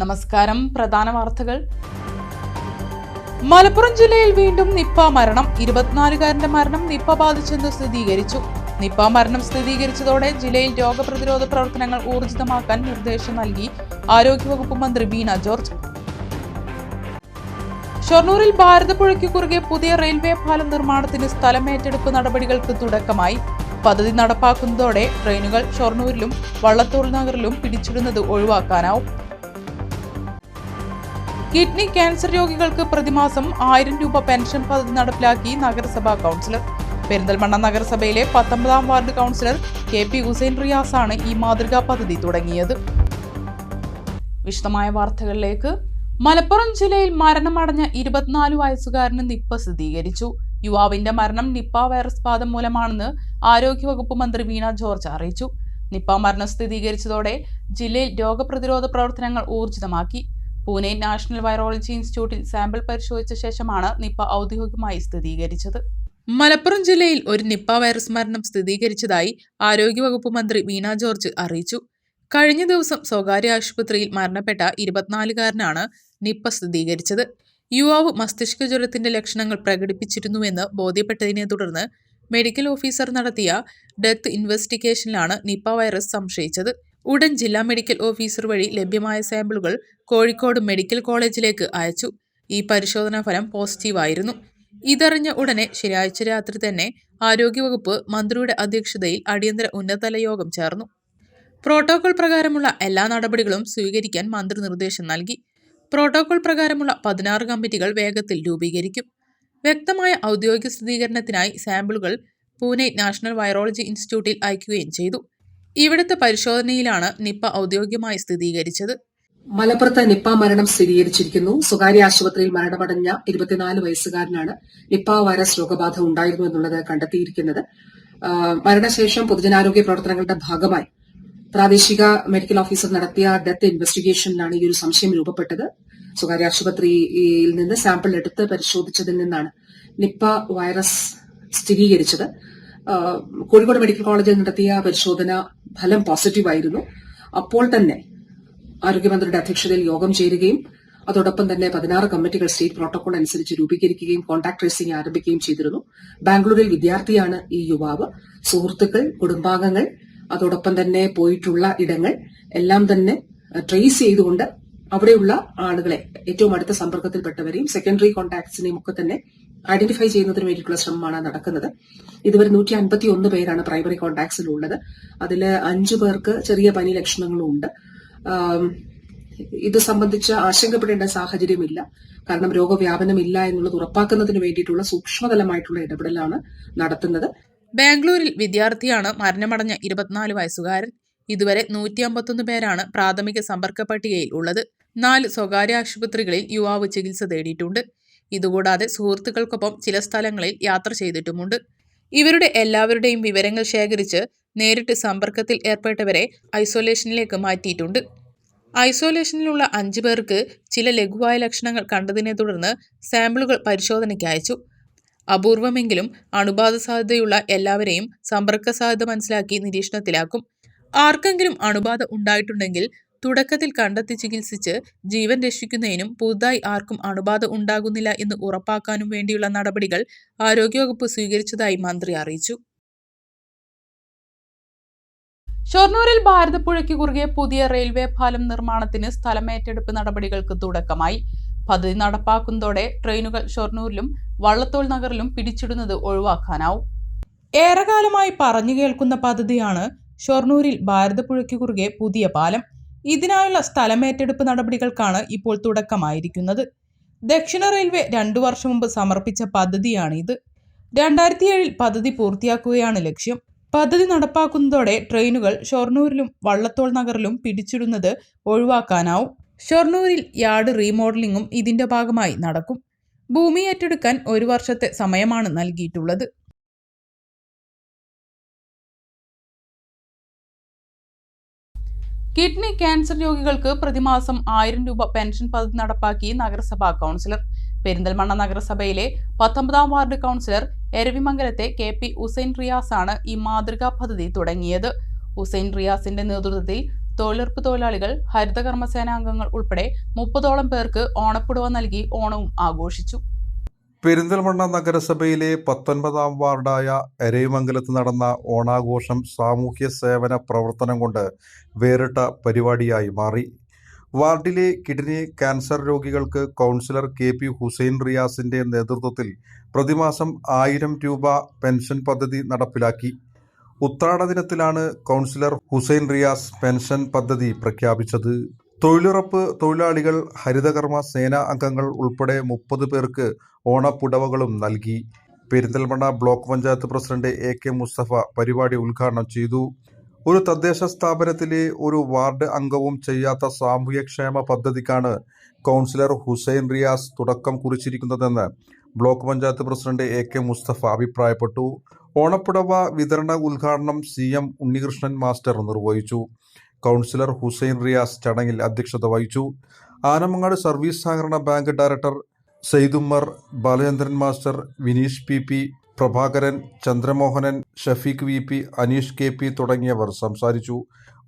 നമസ്കാരം പ്രധാന വാർത്തകൾ. മലപ്പുറം ജില്ലയിൽ വീണ്ടും നിപ്പ മരണം. ഇരുപത്തിനാലുകാരന്റെ മരണം നിപ്പ ബാധിച്ചെന്ന് സ്ഥിരീകരിച്ചു. നിപ്പ മരണം സ്ഥിരീകരിച്ചതോടെ ജില്ലയിൽ രോഗപ്രതിരോധ പ്രവർത്തനങ്ങൾ ഊർജിതമാക്കാൻ നിർദ്ദേശം നൽകി ആരോഗ്യവകുപ്പ് മന്ത്രി ബീന ജോർജ്. ഷൊർണൂരിൽ ഭാരതപ്പുഴയ്ക്ക് കുറുകെ പുതിയ റെയിൽവേ പാലം നിർമ്മാണത്തിന് സ്ഥലമേറ്റെടുപ്പ് നടപടികൾക്ക് തുടക്കമായി. പദ്ധതി നടപ്പാക്കുന്നതോടെ ട്രെയിനുകൾ ഷൊർണൂരിലും വള്ളത്തോൾ നഗറിലും പിടിച്ചിടുന്നത് ഒഴിവാക്കാനാവും. കിഡ്നി ക്യാൻസർ രോഗികൾക്ക് പ്രതിമാസം ആയിരം രൂപ പെൻഷൻ പദ്ധതി നടപ്പിലാക്കി നഗരസഭാ കൗൺസിലർ. പെരിന്തൽമണ്ണ നഗരസഭയിലെ പത്തൊമ്പതാം ward councillor K P Hussain റിയാസാണ് ഈ മാതൃകാ പദ്ധതി തുടങ്ങിയത്. വിശദമായ വാർത്തകളിലേക്ക്. മലപ്പുറം ജില്ലയിൽ മരണമടഞ്ഞ ഇരുപത്തിനാല് വയസ്സുകാരന് നിപ്പ സ്ഥിരീകരിച്ചു. യുവാവിന്റെ മരണം നിപ്പ വൈറസ് ബാധ മൂലമാണെന്ന് ആരോഗ്യവകുപ്പ് മന്ത്രി വീണ ജോർജ് അറിയിച്ചു. നിപ്പ മരണം സ്ഥിരീകരിച്ചതോടെ ജില്ലയിൽ രോഗപ്രതിരോധ പ്രവർത്തനങ്ങൾ ഊർജിതമാക്കി. പൂനെ നാഷണൽ വൈറോളജി ഇൻസ്റ്റിറ്റ്യൂട്ടിൽ സാമ്പിൾ പരിശോധിച്ച ശേഷമാണ് നിപ്പ ഔദ്യോഗികമായി സ്ഥിരീകരിച്ചത്. മലപ്പുറം ജില്ലയിൽ ഒരു നിപ്പ വൈറസ് മരണം സ്ഥിരീകരിച്ചതായി ആരോഗ്യവകുപ്പ് മന്ത്രി വീണ ജോർജ് അറിയിച്ചു. കഴിഞ്ഞ ദിവസം സ്വകാര്യ ആശുപത്രിയിൽ മരണപ്പെട്ട ഇരുപത്തിനാലുകാരനാണ് നിപ്പ സ്ഥിരീകരിച്ചത്. യുവാവ് മസ്തിഷ്ക ജ്വരത്തിന്റെ ലക്ഷണങ്ങൾ പ്രകടിപ്പിച്ചിരുന്നുവെന്ന് ബോധ്യപ്പെട്ടതിനെ തുടർന്ന് മെഡിക്കൽ ഓഫീസർ നടത്തിയ ഡെത്ത് ഇൻവെസ്റ്റിഗേഷനിലാണ് നിപ്പ വൈറസ് സംശയിച്ചത്. ഉടൻ ജില്ലാ മെഡിക്കൽ ഓഫീസർ വഴി ലഭ്യമായ സാമ്പിളുകൾ കോഴിക്കോട് മെഡിക്കൽ കോളേജിലേക്ക് അയച്ചു. ഈ പരിശോധനാ ഫലം പോസിറ്റീവായിരുന്നു ഇതറിഞ്ഞ ഉടനെ ശനിയാഴ്ച രാത്രി തന്നെ ആരോഗ്യവകുപ്പ് മന്ത്രിയുടെ അധ്യക്ഷതയിൽ അടിയന്തര ഉന്നതതല യോഗം ചേർന്നു. പ്രോട്ടോകോൾ പ്രകാരമുള്ള എല്ലാ നടപടികളും സ്വീകരിക്കാൻ മന്ത്രി നിർദ്ദേശം നൽകി. പ്രോട്ടോകോൾ പ്രകാരമുള്ള പതിനാറ് കമ്മിറ്റികൾ വേഗത്തിൽ രൂപീകരിക്കും. വ്യക്തമായ ഔദ്യോഗിക സ്ഥിരീകരണത്തിനായി സാമ്പിളുകൾ പൂനെ നാഷണൽ വൈറോളജി ഇൻസ്റ്റിറ്റ്യൂട്ടിൽ അയക്കുകയും ചെയ്തു. ഇവിടുത്തെ പരിശോധനയിലാണ് നിപ്പ ഔദ്യോഗികമായി സ്ഥിരീകരിച്ചത്. മലപ്പുറത്ത് നിപ്പ മരണം സ്ഥിരീകരിച്ചിരിക്കുന്നു. സ്വകാര്യ ആശുപത്രിയിൽ മരണമടഞ്ഞ ഇരുപത്തിനാല് വയസ്സുകാരനാണ് നിപ്പ വൈറസ് രോഗബാധ ഉണ്ടായിരുന്നു എന്നുള്ളത് കണ്ടെത്തിയിരിക്കുന്നത്. മരണശേഷം പൊതുജനാരോഗ്യ പ്രവർത്തനങ്ങളുടെ ഭാഗമായി പ്രാദേശിക മെഡിക്കൽ ഓഫീസർ നടത്തിയ ഡെത്ത് ഇൻവെസ്റ്റിഗേഷനിലാണ് ഈ ഒരു സംശയം രൂപപ്പെട്ടത്. സ്വകാര്യ ആശുപത്രിയിൽ നിന്ന് സാമ്പിൾ എടുത്ത് പരിശോധിച്ചതിൽ നിന്നാണ് നിപ്പ വൈറസ് സ്ഥിരീകരിച്ചത്. കോഴിക്കോട് മെഡിക്കൽ കോളേജിൽ നടത്തിയ പരിശോധന ഫലം പോസിറ്റീവായിരുന്നു. അപ്പോൾ തന്നെ ആരോഗ്യമന്ത്രിയുടെ അധ്യക്ഷതയിൽ യോഗം ചേരുകയും അതോടൊപ്പം തന്നെ പതിനാറ് കമ്മിറ്റികൾ സ്റ്റേറ്റ് പ്രോട്ടോകോൾ അനുസരിച്ച് രൂപീകരിക്കുകയും കോൺടാക്ട് ട്രേസിംഗ് ആരംഭിക്കുകയും ചെയ്തിരുന്നു. ബാംഗ്ലൂരിൽ വിദ്യാർത്ഥിയാണ് ഈ യുവാവ്. സുഹൃത്തുക്കൾ കുടുംബാംഗങ്ങൾ അതോടൊപ്പം തന്നെ പോയിട്ടുള്ള ഇടങ്ങൾ എല്ലാം തന്നെ ട്രേസ് ചെയ്തുകൊണ്ട് അവിടെയുള്ള ആളുകളെ ഏറ്റവും അടുത്ത സമ്പർക്കത്തിൽപ്പെട്ടവരെയും സെക്കൻഡറി കോൺടാക്ട്സിനെയും ഒക്കെ തന്നെ ഐഡന്റിഫൈ ചെയ്യുന്നതിന് വേണ്ടിയിട്ടുള്ള ശ്രമമാണ് നടക്കുന്നത്. ഇതുവരെ നൂറ്റി അൻപത്തി ഒന്ന് പേരാണ് പ്രൈമറി കോൺടാക്ട്സിൽ ഉള്ളത്. അതിൽ അഞ്ചു പേർക്ക് ചെറിയ പനി ലക്ഷണങ്ങളും ഉണ്ട്. ഇത് സംബന്ധിച്ച് ആശങ്കപ്പെടേണ്ട സാഹചര്യമില്ല. കാരണം രോഗവ്യാപനമില്ല എന്നുള്ളത് ഉറപ്പാക്കുന്നതിന് വേണ്ടിയിട്ടുള്ള സൂക്ഷ്മതലമായിട്ടുള്ള ഇടപെടലാണ് നടത്തുന്നത്. ബാംഗ്ലൂരിൽ വിദ്യാർത്ഥിയാണ് മരണമടഞ്ഞ ഇരുപത്തിനാല് വയസ്സുകാരൻ. ഇതുവരെ നൂറ്റി അമ്പത്തൊന്ന് പേരാണ് പ്രാഥമിക സമ്പർക്ക പട്ടികയിൽ ഉള്ളത്. നാല് സ്വകാര്യ ആശുപത്രികളിൽ യുവാവ് ചികിത്സ തേടിയിട്ടുണ്ട്. ഇതുകൂടാതെ സുഹൃത്തുക്കൾക്കൊപ്പം ചില സ്ഥലങ്ങളിൽ യാത്ര ചെയ്തിട്ടുമുണ്ട്. ഇവരുടെ എല്ലാവരുടെയും വിവരങ്ങൾ ശേഖരിച്ച് നേരിട്ട് സമ്പർക്കത്തിൽ ഏർപ്പെട്ടവരെ ഐസൊലേഷനിലേക്ക് മാറ്റിയിട്ടുണ്ട്. ഐസൊലേഷനിലുള്ള അഞ്ചു പേർക്ക് ചില ലഘുവായ ലക്ഷണങ്ങൾ കണ്ടതിനെ തുടർന്ന് സാമ്പിളുകൾ പരിശോധനയ്ക്ക് അയച്ചു. അപൂർവമെങ്കിലും അണുബാധ സാധ്യതയുള്ള എല്ലാവരെയും സമ്പർക്ക സാധ്യത മനസ്സിലാക്കി നിരീക്ഷണത്തിലാക്കും. ആർക്കെങ്കിലും അണുബാധ ഉണ്ടായിട്ടുണ്ടെങ്കിൽ തുടക്കത്തിൽ കണ്ടെത്തി ചികിത്സിച്ച് ജീവൻ രക്ഷിക്കുന്നതിനും പുതുതായി ആർക്കും അണുബാധ ഉണ്ടാകുന്നില്ല എന്ന് ഉറപ്പാക്കാനും വേണ്ടിയുള്ള നടപടികൾ ആരോഗ്യവകുപ്പ് സ്വീകരിച്ചതായി മന്ത്രി അറിയിച്ചു. ഷൊർണൂരിൽ ഭാരതപ്പുഴയ്ക്ക് കുറുകെ പുതിയ റെയിൽവേ പാലം നിർമ്മാണത്തിന് സ്ഥലമേറ്റെടുപ്പ് നടപടികൾക്ക് തുടക്കമായി. പദ്ധതി നടപ്പാക്കുന്നതോടെ ട്രെയിനുകൾ ഷൊർണൂരിലും വള്ളത്തോൾ നഗറിലും പിടിച്ചിടുന്നത് ഒഴിവാക്കാനാവും. ഏറെക്കാലമായി പറഞ്ഞു കേൾക്കുന്ന പദ്ധതിയാണ് ഷൊർണൂരിൽ ഭാരതപ്പുഴയ്ക്ക് കുറുകെ പുതിയ പാലം. ഇതിനായുള്ള സ്ഥലമേറ്റെടുപ്പ് നടപടികൾക്കാണ് ഇപ്പോൾ തുടക്കമായിരിക്കുന്നത്. ദക്ഷിണ റെയിൽവേ രണ്ടു വർഷം മുമ്പ് സമർപ്പിച്ച പദ്ധതിയാണിത്. രണ്ടായിരത്തി ഏഴിൽ പദ്ധതി പൂർത്തിയാക്കുകയാണ് ലക്ഷ്യം. പദ്ധതി നടപ്പാക്കുന്നതോടെ ട്രെയിനുകൾ ഷൊർണൂരിലും വള്ളത്തോൾ നഗറിലും പിടിച്ചിടുന്നത് ഒഴിവാക്കാനാവും. ഷൊർണൂരിൽ യാർഡ് റീമോഡലിംഗും ഇതിന്റെ ഭാഗമായി നടക്കും. ഭൂമി ഏറ്റെടുക്കാൻ ഒരു വർഷത്തെ സമയമാണ് നൽകിയിട്ടുള്ളത്. കിഡ്നി ക്യാൻസർ രോഗികൾക്ക് പ്രതിമാസം ആയിരം രൂപ പെൻഷൻ പദ്ധതി നടപ്പാക്കി നഗരസഭാ കൗൺസിലർ. പെരിന്തൽമണ്ണ നഗരസഭയിലെ പത്തൊമ്പതാം വാർഡ് കൗൺസിലർ എരവിമംഗലത്തെ കെ പി ഉസൈൻ റിയാസാണ് ഈ മാതൃകാ പദ്ധതി തുടങ്ങിയത്. ഉസൈൻ റിയാസിന്റെ നേതൃത്വത്തിൽ തൊഴിലുറപ്പ് തൊഴിലാളികൾ ഹരിതകർമ്മസേനാംഗങ്ങൾ ഉൾപ്പെടെ മുപ്പതോളം പേർക്ക് ഓണപ്പുടവ നൽകി ഓണവും ആഘോഷിച്ചു. പെരിന്തൽമണ്ണ നഗരസഭയിലെ പത്തൊൻപതാം വാർഡായ എരയമംഗലത്ത് നടന്ന ഓണാഘോഷം സാമൂഹ്യ സേവന പ്രവർത്തനം കൊണ്ട് വേറിട്ട പരിപാടിയായി മാറി. വാർഡിലെ കിഡ്നി ക്യാൻസർ രോഗികൾക്ക് കൗൺസിലർ കെ പി ഹുസൈൻ റിയാസിന്റെ നേതൃത്വത്തിൽ പ്രതിമാസം ആയിരം രൂപ പെൻഷൻ പദ്ധതി നടപ്പിലാക്കി. ഉത്രാട ദിനത്തിലാണ് കൗൺസിലർ ഹുസൈൻ റിയാസ് പെൻഷൻ പദ്ധതി പ്രഖ്യാപിച്ചത്. തൊഴിലുറപ്പ് തൊഴിലാളികൾ ഹരിതകർമ്മ സേനാ അംഗങ്ങൾ ഉൾപ്പെടെ മുപ്പത് പേർക്ക് ഓണപ്പുടവകളും നൽകി. Perinthalmanna block panchayat president A K Mustafa പരിപാടി ഉദ്ഘാടനം ചെയ്തു. ഒരു തദ്ദേശ സ്ഥാപനത്തിലെ ഒരു വാർഡ് അംഗവും ചെയ്യാത്ത സാമൂഹ്യക്ഷേമ പദ്ധതിക്കാണ് കൗൺസിലർ ഹുസൈൻ റിയാസ് തുടക്കം കുറിച്ചിരിക്കുന്നതെന്ന് block panchayat president A K Mustafa അഭിപ്രായപ്പെട്ടു. ഓണപ്പുടവ വിതരണ ഉദ്ഘാടനം സി എം ഉണ്ണികൃഷ്ണൻ മാസ്റ്റർ നിർവഹിച്ചു. കൗൺസിലർ ഹുസൈൻ റിയാസ് ചടങ്ങിൽ അധ്യക്ഷത വഹിച്ചു. ആനമങ്ങാട് സർവീസ് സഹകരണ bank director Saidummar Balachandran master Vineesh P P Prabhakaran Chandramohanan Shafeeq V P Aneesh K P തുടങ്ങിയവർ സംസാരിച്ചു.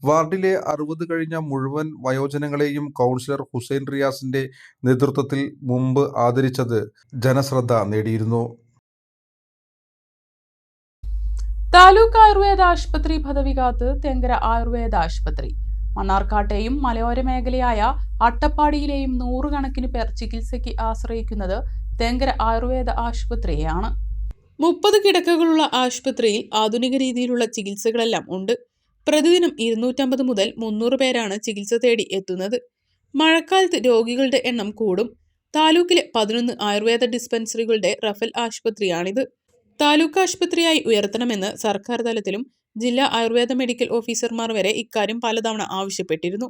വാർഡിലെ അറുപത് കഴിഞ്ഞ മുഴുവൻ വയോജനങ്ങളെയും കൗൺസിലർ ഹുസൈൻ റിയാസിന്റെ നേതൃത്വത്തിൽ മുമ്പ് ആദരിച്ചത് ജനശ്രദ്ധ നേടിയിരുന്നു. താലൂക്ക് ആയുർവേദ ആശുപത്രി പദവി കാത്ത് തെങ്കര ആയുർവേദ ആശുപത്രി. മണ്ണാർക്കാട്ടെയും മലയോര മേഖലയായ അട്ടപ്പാടിയിലെയും നൂറുകണക്കിന് പേർ ചികിത്സയ്ക്ക് ആശ്രയിക്കുന്നത് തെങ്കര ആയുർവേദ ആശുപത്രിയെയാണ്. മുപ്പത് കിടക്കകളുള്ള ആശുപത്രിയിൽ ആധുനിക രീതിയിലുള്ള ചികിത്സകളെല്ലാം ഉണ്ട്. പ്രതിദിനം ഇരുന്നൂറ്റമ്പത് മുതൽ മുന്നൂറ് പേരാണ് ചികിത്സ തേടി എത്തുന്നത്. മഴക്കാലത്ത് രോഗികളുടെ എണ്ണം കൂടും. താലൂക്കിലെ പതിനൊന്ന് ആയുർവേദ ഡിസ്പെൻസറികളുടെ റഫൽ ആശുപത്രിയാണിത്. താലൂക്ക് ആശുപത്രിയായി ഉയർത്തണമെന്ന് സർക്കാർ തലത്തിലും ജില്ലാ ആയുർവേദ മെഡിക്കൽ ഓഫീസർമാർ വരെ ഇക്കാര്യം പലതവണ ആവശ്യപ്പെട്ടിരുന്നു.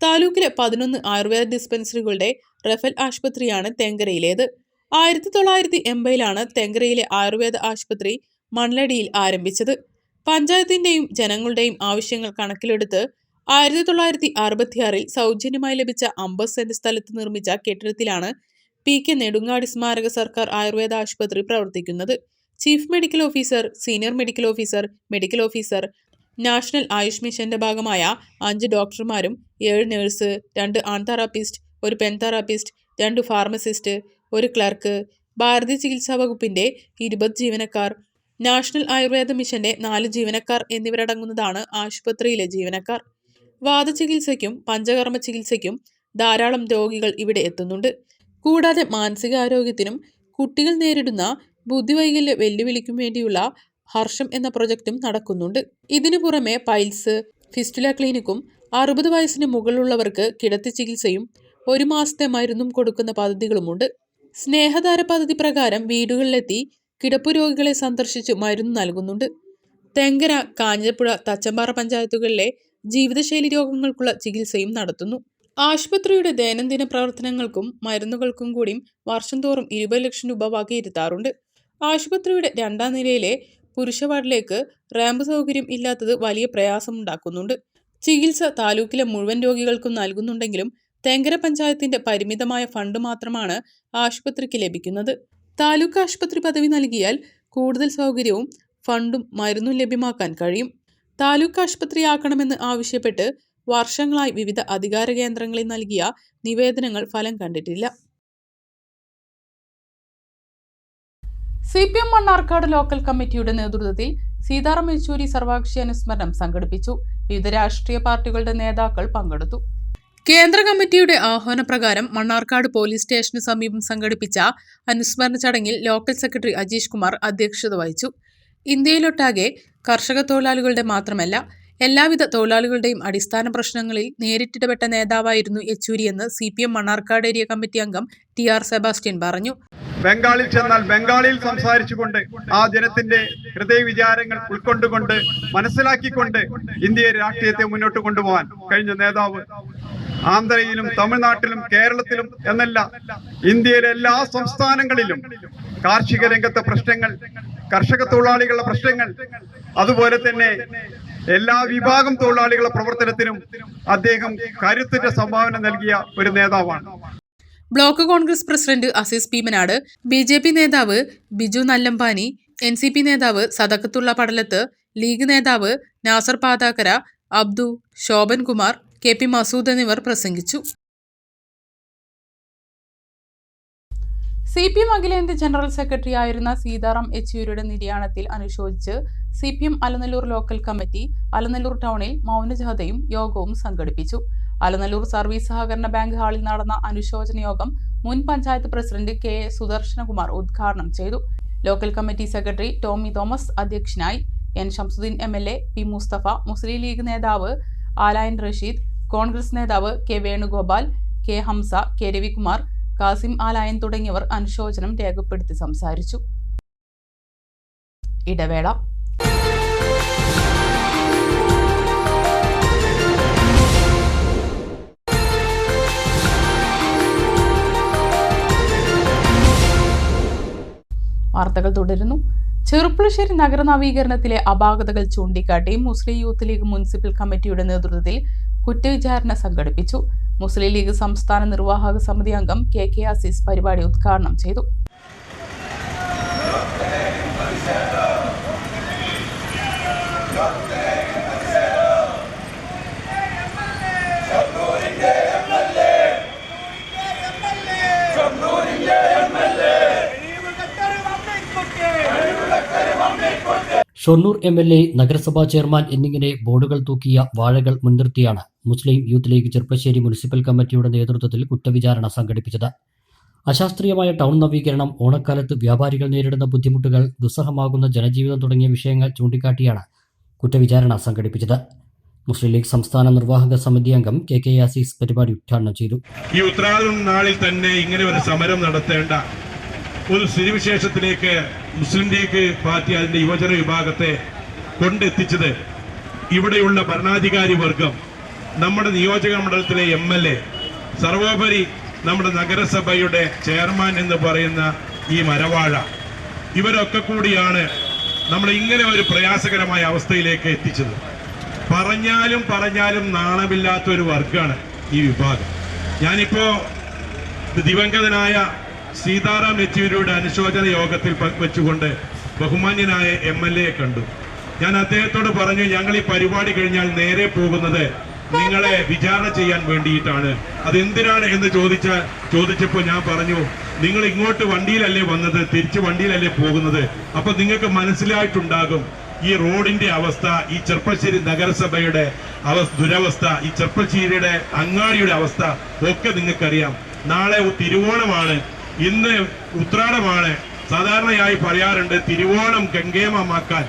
താലൂക്കിലെ പതിനൊന്ന് ആയുർവേദ ഡിസ്പെൻസറികളുടെ റഫൽ ആശുപത്രിയാണ് തെങ്കരയിലേത്. ആയിരത്തി തൊള്ളായിരത്തി എൺപതിലാണ് തെങ്കരയിലെ ആയുർവേദ ആശുപത്രി മൺലടിയിൽ ആരംഭിച്ചത്. പഞ്ചായത്തിന്റെയും ജനങ്ങളുടെയും ആവശ്യങ്ങൾ കണക്കിലെടുത്ത് ആയിരത്തി തൊള്ളായിരത്തി അറുപത്തിയാറിൽ സൗജന്യമായി ലഭിച്ച അമ്പത് സെന്റ് സ്ഥലത്ത് നിർമ്മിച്ച കെട്ടിടത്തിലാണ് പി കെ നെടുങ്ങാടി സ്മാരക സർക്കാർ ആയുർവേദ ആശുപത്രി പ്രവർത്തിക്കുന്നത്. Chief medical officer senior medical officer medical officer National Ayush മിഷന്റെ ഭാഗമായ അഞ്ച് ഡോക്ടർമാരും ഏഴ് നഴ്സ് രണ്ട് ആൺ തെറാപ്പിസ്റ്റ് ഒരു പെൻ തെറാപ്പിസ്റ്റ് രണ്ട് ഫാർമസിസ്റ്റ് ഒരു ക്ലർക്ക് ഭാരതീയ ചികിത്സാ വകുപ്പിന്റെ ഇരുപത് ജീവനക്കാർ നാഷണൽ ആയുർവേദ മിഷന്റെ നാല് ജീവനക്കാർ എന്നിവരടങ്ങുന്നതാണ് ആശുപത്രിയിലെ ജീവനക്കാർ. വാദചികിത്സയ്ക്കും പഞ്ചകർമ്മ ചികിത്സയ്ക്കും ധാരാളം രോഗികൾ ഇവിടെ എത്തുന്നുണ്ട്. കൂടാതെ മാനസികാരോഗ്യത്തിനും കുട്ടികൾ നേരിടുന്ന ബുദ്ധിവൈകല്യ വെല്ലുവിളിക്കും വേണ്ടിയുള്ള ഹർഷം എന്ന പ്രൊജക്റ്റും നടക്കുന്നുണ്ട്. ഇതിനു പുറമെ പൈൽസ് ഫിസ്റ്റുല ക്ലിനിക്കും അറുപത് വയസ്സിന് മുകളിലുള്ളവർക്ക് കിടത്തി ചികിത്സയും ഒരു മാസത്തെ മരുന്നും കൊടുക്കുന്ന പദ്ധതികളുമുണ്ട്. സ്നേഹധാര പദ്ധതി പ്രകാരം വീടുകളിലെത്തി കിടപ്പു രോഗികളെ സന്ദർശിച്ച് മരുന്ന് നൽകുന്നുണ്ട്. തെങ്കര കാഞ്ഞിരപ്പുഴ തച്ചമ്പാറ പഞ്ചായത്തുകളിലെ ജീവിതശൈലി രോഗങ്ങൾക്കുള്ള ചികിത്സയും നടത്തുന്നു. ആശുപത്രിയുടെ ദൈനംദിന പ്രവർത്തനങ്ങൾക്കും മരുന്നുകൾക്കും കൂടിയും വർഷം തോറും ഇരുപത് ലക്ഷം രൂപ വകയിരുത്താറുണ്ട്. ആശുപത്രിയുടെ രണ്ടാം നിലയിലെ പുരുഷ വാർഡിലേക്ക് റാമ്പ് സൗകര്യം ഇല്ലാത്തത് വലിയ പ്രയാസമുണ്ടാക്കുന്നുണ്ട്. ചികിത്സ താലൂക്കിലെ മുഴുവൻ രോഗികൾക്കും നൽകുന്നുണ്ടെങ്കിലും തെങ്കര പഞ്ചായത്തിന്റെ പരിമിതമായ ഫണ്ട് മാത്രമാണ് ആശുപത്രിക്ക് ലഭിക്കുന്നത്. താലൂക്ക് ആശുപത്രി പദവി നൽകിയാൽ കൂടുതൽ സൗകര്യവും ഫണ്ടും മരുന്നും ലഭ്യമാക്കാൻ കഴിയും. താലൂക്ക് ആശുപത്രിയാക്കണമെന്ന് ആവശ്യപ്പെട്ട് വർഷങ്ങളായി വിവിധ അധികാര കേന്ദ്രങ്ങളിൽ നൽകിയ നിവേദനങ്ങൾ ഫലം കണ്ടിട്ടില്ല. C P M Mannarkkad local കമ്മിറ്റിയുടെ നേതൃത്വത്തിൽ സീതാറാം യെച്ചൂരി സർവാക്ഷി അനുസ്മരണം സംഘടിപ്പിച്ചു. വിവിധ രാഷ്ട്രീയ പാർട്ടികളുടെ നേതാക്കൾ പങ്കെടുത്തു. കേന്ദ്ര കമ്മിറ്റിയുടെ ആഹ്വാനപ്രകാരം മണ്ണാർക്കാട് പോലീസ് സ്റ്റേഷന് സമീപം സംഘടിപ്പിച്ച അനുസ്മരണ ചടങ്ങിൽ ലോക്കൽ സെക്രട്ടറി അജീഷ് കുമാർ അധ്യക്ഷത വഹിച്ചു. ഇന്ത്യയിലൊട്ടാകെ കർഷക തൊഴിലാളികളുടെ മാത്രമല്ല എല്ലാവിധ തൊഴിലാളികളുടെയും അടിസ്ഥാന പ്രശ്നങ്ങളിൽ നേരിട്ടിടപെട്ട നേതാവായിരുന്നു യെച്ചൂരിയെന്ന് C P M Mannarkkad area committee അംഗം ടി ആർ സെബാസ്റ്റ്യൻ പറഞ്ഞു. ബംഗാളിൽ ചെന്നാൽ ബംഗാളിൽ സംസാരിച്ചുകൊണ്ട് ആ ജനത്തിന്റെ ഹൃദയ വിചാരങ്ങൾ ഉൾക്കൊണ്ടുകൊണ്ട് മനസ്സിലാക്കിക്കൊണ്ട് ഇന്ത്യയെ രാഷ്ട്രീയത്തെ മുന്നോട്ട് കൊണ്ടുപോകാൻ കഴിഞ്ഞ നേതാവ് ആന്ധ്രയിലും തമിഴ്നാട്ടിലും കേരളത്തിലും എന്നല്ല ഇന്ത്യയിലെ എല്ലാ സംസ്ഥാനങ്ങളിലും കാർഷിക രംഗത്തെ പ്രശ്നങ്ങൾ കർഷക തൊഴിലാളികളുടെ പ്രശ്നങ്ങൾ അതുപോലെ തന്നെ എല്ലാ വിഭാഗം തൊഴിലാളികളുടെ പ്രവർത്തനത്തിനും അദ്ദേഹം കരുത്തിന്റെ സംഭാവന നൽകിയ ഒരു നേതാവാണ്. Block Congress president Azeez Peemanad B J P നേതാവ് Biju Nallambani N C P നേതാവ് സദക്കത്തുള്ള പടലത്ത് ലീഗ് നേതാവ് നാസർ പാതാക്കര അബ്ദു ശോഭൻ കുമാർ കെ പി മസൂദ് എന്നിവർ പ്രസംഗിച്ചു. C P M general secretary ആയിരുന്ന സീതാറാം യെച്ചൂരിയുടെ നിര്യാണത്തിൽ അനുശോചിച്ച് C P M Alanallur local committee Alanallur ടൗണിൽ മൗനജാഥയും യോഗവും സംഘടിപ്പിച്ചു. അലനല്ലൂർ സർവീസ് സഹകരണ ബാങ്ക് ഹാളിൽ നടന്ന അനുശോചന യോഗം മുൻ panchayat president K A Sudarshanakumar ഉദ്ഘാടനം ചെയ്തു. Local committee secretary Tomy Thomas അധ്യക്ഷനായി. N Shamsudheen M L A P Mustafa Muslim league നേതാവ് ആലായൻ റഷീദ് കോൺഗ്രസ് നേതാവ് K Venugopal K Hamsa K Ravikumar Kasim Alayan തുടങ്ങിയവർ അനുശോചനം രേഖപ്പെടുത്തി സംസാരിച്ചു. ഇടവേള വാർത്തകൾ തുടരുന്നു. ചെറുപ്പുളശ്ശേരി നഗര നവീകരണത്തിലെ അപാകതകൾ ചൂണ്ടിക്കാട്ടി മുസ്ലിം യൂത്ത് ലീഗ് മുനിസിപ്പൽ കമ്മിറ്റിയുടെ നേതൃത്വത്തിൽ കുറ്റവിചാരണ സംഘടിപ്പിച്ചു. മുസ്ലിം ലീഗ് സംസ്ഥാന നിർവാഹക സമിതി അംഗം കെ കെ ആസിസ് പരിപാടി ഉദ്ഘാടനം ചെയ്തു. ഷൊർണൂർ എം എൽ എ നഗരസഭാ ചെയർമാൻ എന്നിങ്ങനെ ബോർഡുകൾ തൂക്കിയ വാഴകൾ മുൻനിർത്തിയാണ് Muslim youth league Cherpulassery municipal കമ്മിറ്റിയുടെ നേതൃത്വത്തിൽ കുറ്റവിചാരണ സംഘടിപ്പിച്ചത്. അശാസ്ത്രീയമായ ടൗൺ നവീകരണം ഓണക്കാലത്ത് വ്യാപാരികൾ നേരിടുന്ന ബുദ്ധിമുട്ടുകൾ ദുസ്സഹമാകുന്ന ജനജീവിതം തുടങ്ങിയ വിഷയങ്ങൾ ചൂണ്ടിക്കാട്ടിയാണ് കുറ്റവിചാരണ സംഘടിപ്പിച്ചത്. മുസ്ലിം ലീഗ് സംസ്ഥാന നിർവാഹക സമിതി അംഗം കെ കെ യാസീസ് പരിപാടി ഉദ്ഘാടനം ചെയ്തു. ഈ ഉത്രാടം നാളിൽ തന്നെ ഇങ്ങനെ ഒരു സമരം നടത്തേണ്ട ഒരു സ്ഥിതിവിശേഷത്തിലേക്ക് മുസ്ലിം ലീഗ് പാർട്ടി അതിന്റെ യുവജന വിഭാഗത്തെ കൊണ്ടെത്തിച്ചത് ഇവിടെയുള്ള ഭരണാധികാരി വർഗം. നമ്മുടെ നിയോജക മണ്ഡലത്തിലെ എം എൽ എ സർവോപരി നമ്മുടെ നഗരസഭയുടെ ചെയർമാൻ എന്ന് പറയുന്ന ഈ മരവാഴ. ഇവരൊക്കെ കൂടിയാണ് നമ്മൾ ഇങ്ങനെ ഒരു പ്രയാസകരമായ അവസ്ഥയിലേക്ക് എത്തിച്ചത്. പറഞ്ഞാലും പറഞ്ഞാലും നാണമില്ലാത്ത ഒരു വർഗമാണ് ഈ വിഭാഗം. ഞാനിപ്പോൾ ദിവംഗതനായ സീതാറാം യെച്ചൂരിയുടെ അനുശോചന യോഗത്തിൽ വെച്ചുകൊണ്ട് ബഹുമാന്യനായ എം എൽ എ കണ്ടു. ഞാൻ അദ്ദേഹത്തോട് പറഞ്ഞു ഞങ്ങൾ ഈ പരിപാടി കഴിഞ്ഞാൽ നേരെ പോകുന്നത് നിങ്ങളെ വിചാരണ ചെയ്യാൻ വേണ്ടിയിട്ടാണ്. അതെന്തിനാണ് എന്ന് ചോദിച്ച ചോദിച്ചപ്പോൾ ഞാൻ പറഞ്ഞു നിങ്ങൾ ഇങ്ങോട്ട് വണ്ടിയിലല്ലേ വന്നത് തിരിച്ച് വണ്ടിയിലല്ലേ പോകുന്നത്? അപ്പൊ നിങ്ങൾക്ക് മനസ്സിലായിട്ടുണ്ടാകും ഈ റോഡിന്റെ അവസ്ഥ ഈ ചെർപ്പശ്ശേരി നഗരസഭയുടെ ദുരവസ്ഥ ഈ ചെർപ്പശ്ശേരിയുടെ അങ്ങാടിയുടെ അവസ്ഥ ഒക്കെ നിങ്ങൾക്കറിയാം. നാളെ തിരുവോണമാണ് ഇന്ന് ഉത്രാടമാണ്. സാധാരണയായി പറയാറുണ്ട് തിരുവോണം ഗംഗേമമാക്കാൻ.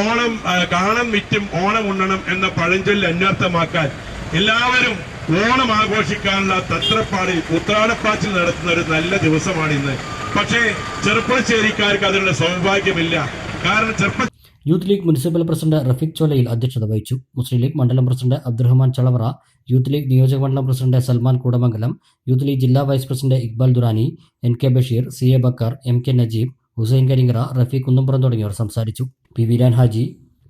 ഓണം കാണം വിറ്റും ഓണം ഉണ്ണണം എന്ന പഴഞ്ചൊല്ല് അന്വർത്ഥമാക്കാൻ. എല്ലാവരും ഓണം ആഘോഷിക്കാനുള്ള തത്രപ്പാടിൽ ഉത്രാടപ്പാച്ചിൽ നടത്തുന്ന ഒരു നല്ല ദിവസമാണ് ഇന്ന്. പക്ഷേ ചെറുപ്പശ്ശേരിക്കാർക്ക് അതിനുള്ള സൗഭാഗ്യമില്ല. കാരണം ചെറുപ്പ youth league municipal president Rafeeq Cholayil അധ്യക്ഷത വഹിച്ചു. മുസ്ലിം ലീഗ് മണ്ഡലം president Abdurahman Chalavara youth league നിയോജക മണ്ഡലം president Salman Koodamangalam youth league ജില്ലാ vice president Iqbal Durrani N K Basheer C A Bakkar M K Najeeb Hussain Karingara Rafeeq Kunnumpuram തുടങ്ങിയവർ സംസാരിച്ചു. P Viran Haji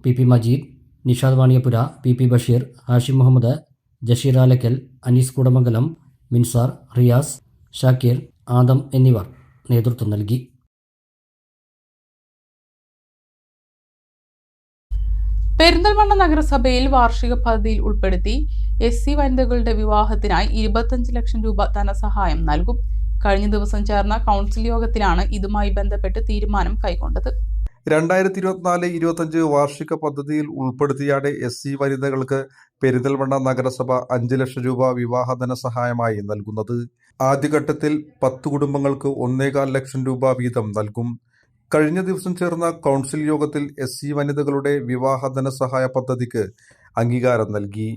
P P Majeed Nishad Vaniyapura P P Basheer Hashim Muhammad Jasheer Alakkal Anees Koodamangalam Minsar Riyas Shakir Adam എന്നിവർ നേതൃത്വം നൽകി. പെരിന്തൽമണ്ണ നഗരസഭയിൽ വാർഷിക പദ്ധതിയിൽ ഉൾപ്പെടുത്തി S C വനിതകളുടെ വിവാഹത്തിനായി ഇരുപത്തഞ്ച് ലക്ഷം രൂപ ധനസഹായം നൽകും. കഴിഞ്ഞ ദിവസം ചേർന്ന കൗൺസിൽ യോഗത്തിലാണ് ഇതുമായി ബന്ധപ്പെട്ട് തീരുമാനം കൈക്കൊണ്ടത്. രണ്ടായിരത്തി ഇരുപത്തിനാല് ഇരുപത്തഞ്ച് വാർഷിക പദ്ധതിയിൽ ഉൾപ്പെടുത്തിയാണ് എസ് സി വനിതകൾക്ക് പെരിന്തൽമണ്ണ നഗരസഭ അഞ്ച് ലക്ഷം രൂപ വിവാഹ ധനസഹായമായി നൽകുന്നത്. ആദ്യഘട്ടത്തിൽ പത്ത് കുടുംബങ്ങൾക്ക് ഒന്നേകാൽ ലക്ഷം രൂപ വീതം നൽകും. കഴിഞ്ഞ ദിവസം ചേർന്ന കൗൺസിൽ യോഗത്തിൽ എസ് സി വനിതകളുടെ വിവാഹ ധനസഹായ പദ്ധതിക്ക് അംഗീകാരം നൽകി.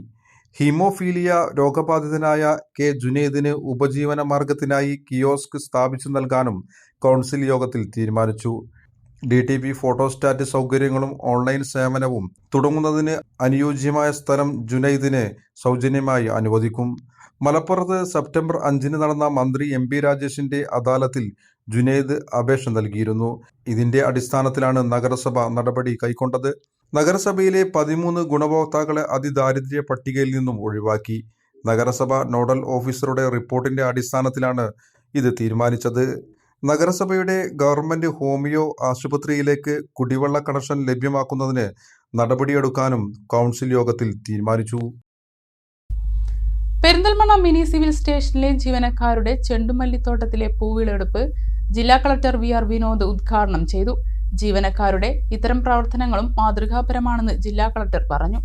ഹീമോഫീലിയ രോഗബാധിതനായ കെ ജുനേദിന് ഉപജീവന മാർഗത്തിനായി കിയോസ്ക് സ്ഥാപിച്ചു നൽകാനും കൗൺസിൽ യോഗത്തിൽ തീരുമാനിച്ചു. ഡി ടി പി ഫോട്ടോസ്റ്റാറ്റ് സൗകര്യങ്ങളും ഓൺലൈൻ സേവനവും തുടങ്ങുന്നതിന് അനുയോജ്യമായ സ്ഥലം ജുനൈദിന് സൗജന്യമായി അനുവദിക്കും. മലപ്പുറത്ത് സെപ്റ്റംബർ അഞ്ചിന് നടന്ന മന്ത്രി എം പി രാജേഷിന്റെ അദാലത്തിൽ ജുനൈദ് അപേക്ഷ നൽകിയിരുന്നു. ഇതിന്റെ അടിസ്ഥാനത്തിലാണ് നഗരസഭ നടപടി കൈക്കൊണ്ടത്. നഗരസഭയിലെ പതിമൂന്ന് ഗുണഭോക്താക്കളെ അതിദാരിദ്ര്യ പട്ടികയിൽ നിന്നും ഒഴിവാക്കി. നഗരസഭ നോഡൽ ഓഫീസറുടെ റിപ്പോർട്ടിന്റെ അടിസ്ഥാനത്തിലാണ് ഇത് തീരുമാനിച്ചത്. നഗരസഭയുടെ ഗവൺമെന്റ് ഹോമിയോ ആശുപത്രിയിലേക്ക് കുടിവെള്ള കണക്ഷൻ ലഭ്യമാക്കുന്നതിന് നടപടിയെടുക്കാനും കൗൺസിൽ യോഗത്തിൽ തീരുമാനിച്ചു. പെരിന്തൽമണ്ണ മിനി സിവിൽ സ്റ്റേഷനിലെ ജീവനക്കാരുടെ ചെണ്ടുമല്ലിത്തോട്ടത്തിലെ പൂവിളെടുപ്പ് ജില്ലാ കളക്ടർ വി ആർ വിനോദ് ഉദ്ഘാടനം ചെയ്തു. ജീവനക്കാരുടെ ഇത്തരം പ്രവർത്തനങ്ങളും മാതൃകാപരമാണെന്ന് ജില്ലാ കളക്ടർ പറഞ്ഞു.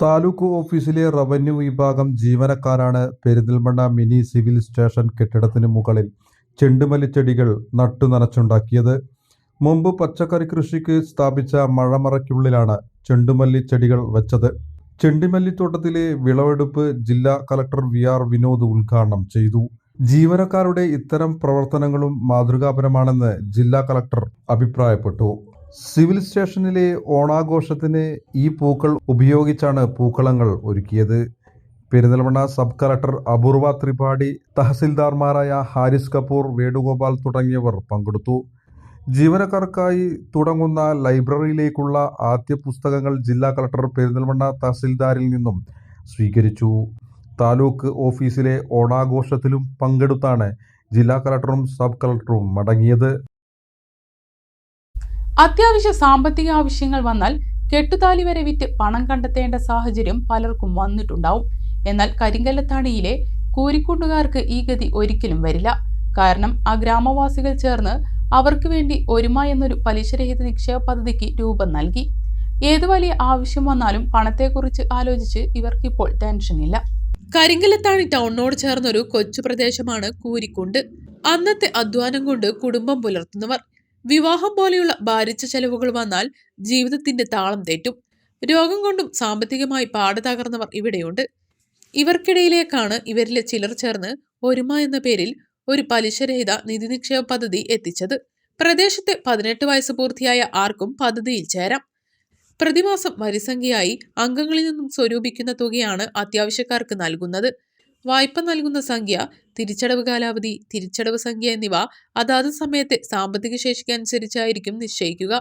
താലൂക്ക് ഓഫീസിലെ റവന്യൂ വിഭാഗം ജീവനക്കാരാണ് പെരിന്തൽമണ്ണ മിനി സിവിൽ സ്റ്റേഷൻ കെട്ടിടത്തിന് മുകളിൽ ചെണ്ടുമല്ലിച്ചെടികൾ നട്ടു നനച്ചുണ്ടാക്കിയത്. മുമ്പ് പച്ചക്കറി കൃഷിക്ക് സ്ഥാപിച്ച മഴമറയ്ക്കുള്ളിലാണ് ചെണ്ടുമല്ലി ചെടികൾ വെച്ചത്. ചെണ്ടിമല്ലിത്തോട്ടത്തിലെ വിളവെടുപ്പ് ജില്ലാ കളക്ടർ വി ആർ വിനോദ് ഉദ്ഘാടനം ചെയ്തു. ജീവനക്കാരുടെ ഇത്തരം പ്രവർത്തനങ്ങളും മാതൃകാപരമാണെന്ന് ജില്ലാ കളക്ടർ അഭിപ്രായപ്പെട്ടു. സിവിൽ സ്റ്റേഷനിലെ ഓണാഘോഷത്തിന് ഈ പൂക്കൾ ഉപയോഗിച്ചാണ് പൂക്കളങ്ങൾ ഒരുക്കിയത്. പെരിന്തൽമണ്ണ സബ് കളക്ടർ അപൂർവ ത്രിപാഠി തഹസിൽദാർമാരായ ഹാരിസ് കപൂർ വേണുഗോപാൽ തുടങ്ങിയവർ പങ്കെടുത്തു. ജീവനക്കാർക്കായി തുടങ്ങുന്ന ലൈബ്രറിയിലേക്കുള്ള ആദ്യ പുസ്തകങ്ങൾ ജില്ലാ കളക്ടർ പെരിന്തൽമണ്ണ തഹസിൽദാരിൽ നിന്നും സ്വീകരിച്ചു. താലൂക്ക് ഓഫീസിലെ ഓണാഘോഷത്തിലും പങ്കെടുത്താണ് ജില്ലാ കളക്ടറും സബ് കളക്ടറും മടങ്ങിയത്. അത്യാവശ്യ സാമ്പത്തിക ആവശ്യങ്ങൾ വന്നാൽ കെട്ടുതാലി വരെ വിറ്റ് പണം കണ്ടെത്തേണ്ട സാഹചര്യം പലർക്കും വന്നിട്ടുണ്ടാവും. എന്നാൽ കരിങ്കല്ലത്താണിയിലെ കൂരിക്കൂട്ടുകാർക്ക് ഈ ഗതി ഒരിക്കലും വരില്ല. കാരണം ആ ഗ്രാമവാസികൾ ചേർന്ന് അവർക്ക് വേണ്ടി ഒരുമ എന്നൊരു പലിശരഹിത നിക്ഷേപ പദ്ധതിക്ക് രൂപം നൽകി. ഏത് വലിയ ആവശ്യം വന്നാലും പണത്തെക്കുറിച്ച് ആലോചിച്ച് ഇവർക്കിപ്പോൾ ടെൻഷനില്ല. കരിങ്കലത്താണി ടൗണിനോട് ചേർന്നൊരു കൊച്ചു പ്രദേശമാണ് കൂരിക്കുണ്ട്. അന്നത്തെ അധ്വാനം കൊണ്ട് കുടുംബം പുലർത്തുന്നവർ. വിവാഹം പോലെയുള്ള ഭാരിച്ച ചെലവുകൾ വന്നാൽ ജീവിതത്തിന്റെ താളം തെറ്റും. രോഗം കൊണ്ടും സാമ്പത്തികമായി പാട് തകർന്നവർ ഇവിടെയുണ്ട്. ഇവർക്കിടയിലേക്കാണ് ഇവരിലെ ചിലർ ചേർന്ന് ഒരുമ എന്ന പേരിൽ ഒരു പലിശരഹിത നിധി നിക്ഷേപ പദ്ധതി എത്തിച്ചത്. പ്രദേശത്തെ പതിനെട്ട് വയസ്സ് പൂർത്തിയായ ആർക്കും പദ്ധതിയിൽ ചേരാം. പ്രതിമാസം വരിസംഖ്യയായി അംഗങ്ങളിൽ നിന്നും സ്വരൂപിക്കുന്ന തുകയാണ് അത്യാവശ്യക്കാർക്ക് നൽകുന്നത്. വായ്പ നൽകുന്ന സംഖ്യ തിരിച്ചടവ് കാലാവധി തിരിച്ചടവ് സംഖ്യ എന്നിവ അതാത് സമയത്തെ സാമ്പത്തിക ശേഷിക്ക് അനുസരിച്ചായിരിക്കും നിശ്ചയിക്കുക.